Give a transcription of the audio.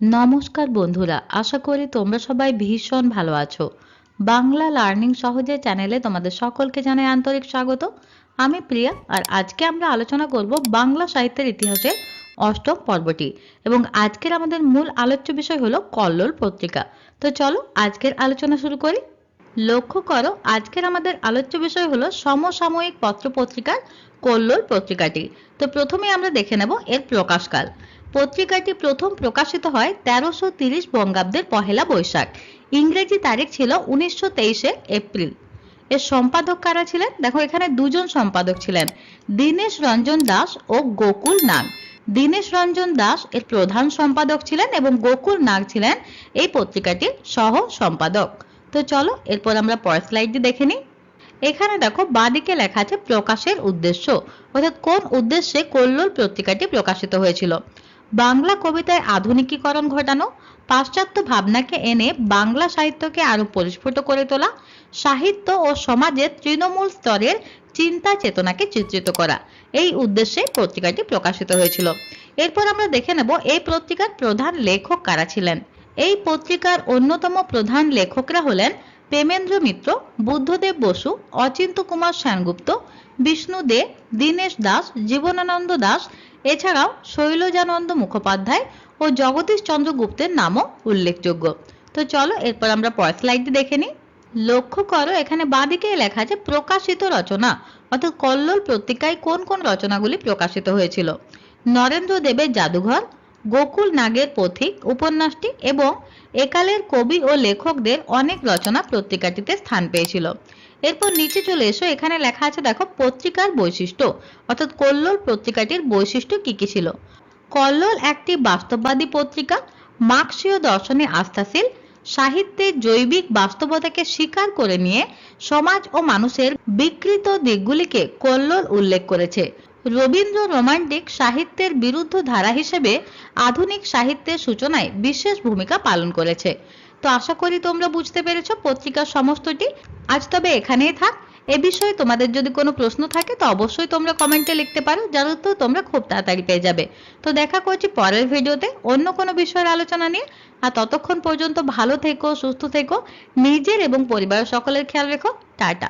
নমস্কার বন্ধুরা, আশা করি তোমরা সবাই ভীষণ ভালো আছো। বাংলা লার্নিং সহজে চ্যানেলে তোমাদের সকলকে জানাই আন্তরিক স্বাগত। আমি প্রিয়া, আর আজকে আমরা আলোচনা করব বাংলা সাহিত্যের ইতিহাসের অষ্টম পর্বটি। এবং আজকের আমাদের মূল আলোচ্য বিষয় হলো কল্লোল পত্রিকা। তো চলো আজকের আলোচনা শুরু করি। লক্ষ্য করো, আজকের আমাদের আলোচ্য বিষয় হলো সমসাময়িক পত্র পত্রিকার কল্লোল পত্রিকাটি। তো প্রথমে আমরা দেখে নেব এর প্রকাশকাল। পত্রিকাটি প্রথম প্রকাশিত হয় তেরোশো তিরিশ বঙ্গাব্দের পহেলা বৈশাখ। ইংরেজি তারিখ ছিল উনিশশো তেইশে এপ্রিল। এর সম্পাদক কারা ছিলেন? দেখো, এখানে দুজন সম্পাদক ছিলেন। দীনেশ রঞ্জন দাস ও গোকুল নাগ। দীনেশ রঞ্জন দাস এর প্রধান সম্পাদক ছিলেন এবং গোকুল নাগ ছিলেন এই পত্রিকাটির সহ সম্পাদক তো চলো, এরপর আমরা পরের স্লাইডটি দেখে নিই। এখানে দেখো, বাদিকে লেখা আছে প্রকাশের উদ্দেশ্য। অর্থাৎ কোন উদ্দেশ্যে কল্লোল পত্রিকাটি প্রকাশিত হয়েছিল? বাংলা কবিতায় আধুনিকীকরণ ঘটানো, পাশ্চাত্য ভাবনাকে এনে বাংলা সাহিত্যকে আরও পরিস্ফুট করে তোলা, সাহিত্য ও সমাজের তৃণমূল স্তরের চিন্তা চেতনাকে চিত্রিত করা। এই উদ্দেশ্যে পত্রিকাটি প্রকাশিত হয়েছিল। এরপর আমরা দেখে নেব এই পত্রিকার প্রধান লেখক কারা ছিলেন। এই পত্রিকার অন্যতম প্রধান লেখকরা হলেন প্রেমেন্দ্র মিত্র, বুদ্ধদেব বসু, অচিন্ত কুমার সেনগুপ্ত, বিষ্ণু দে, দীনেশ দাস, জীবনানন্দ দাস, এছাড়াও শৈলজানন্দ মুখোপাধ্যায় ও জগদীশ চন্দ্র গুপ্তের নামও উল্লেখযোগ্য। তো চলো, এরপর আমরা পরের স্লাইডটি দেখে নিই। লক্ষ্য করো, এখানে বাঁদিকে লেখা আছে, প্রকাশিত রচনা। অর্থাৎ কল্লোল পত্রিকায় কোন কোন রচনাগুলি প্রকাশিত হয়েছিল? নরেন্দ্র দেবের জাদুঘর, গোকুল নাগের পথিক উপন্যাসটি এবং একালের কবি ও লেখকদের অনেক রচনা পত্রিকাটিতে স্থান পেয়েছিল। এরপর নিচে চলে এসো, এখানে লেখা আছে, দেখো, পত্রিকার বৈশিষ্ট্য। অর্থাৎ কল্লোল পত্রিকাটির বৈশিষ্ট্য কি কি ছিল? কল্লোল একটি বাস্তববাদী পত্রিকা, মার্ক্সীয় দর্শনে আস্থাশীল, সাহিত্যের জৈবিক বাস্তবতাকে স্বীকার করে নিয়ে সমাজ ও মানুষের বিকৃত দিকগুলিকে কল্লোল উল্লেখ করেছে। রবীন্দ্র রোমান্টিক সাহিত্যের বিরুদ্ধ ধারা হিসেবে আধুনিক সাহিত্যের সূচনায় বিশেষ ভূমিকা পালন করেছে। তো আশা করি তোমরা বুঝতে পেরেছ পত্রিকার সমস্তটি। আজ তবে এখানেই থাক। এ বিষয়ে তোমাদের যদি কোনো প্রশ্ন থাকে, তো অবশ্যই তোমরা কমেন্টে লিখতে পারো। যার উত্তর তোমরা খুব তাড়াতাড়ি পেয়ে যাবে। তো দেখা করছি পরের ভিডিওতে অন্য কোনো বিষয়ের আলোচনা নিয়ে। আর ততক্ষণ পর্যন্ত ভালো থেকো, সুস্থ থেকো। নিজের এবং পরিবারের সকলের খেয়াল রেখো। টাটা।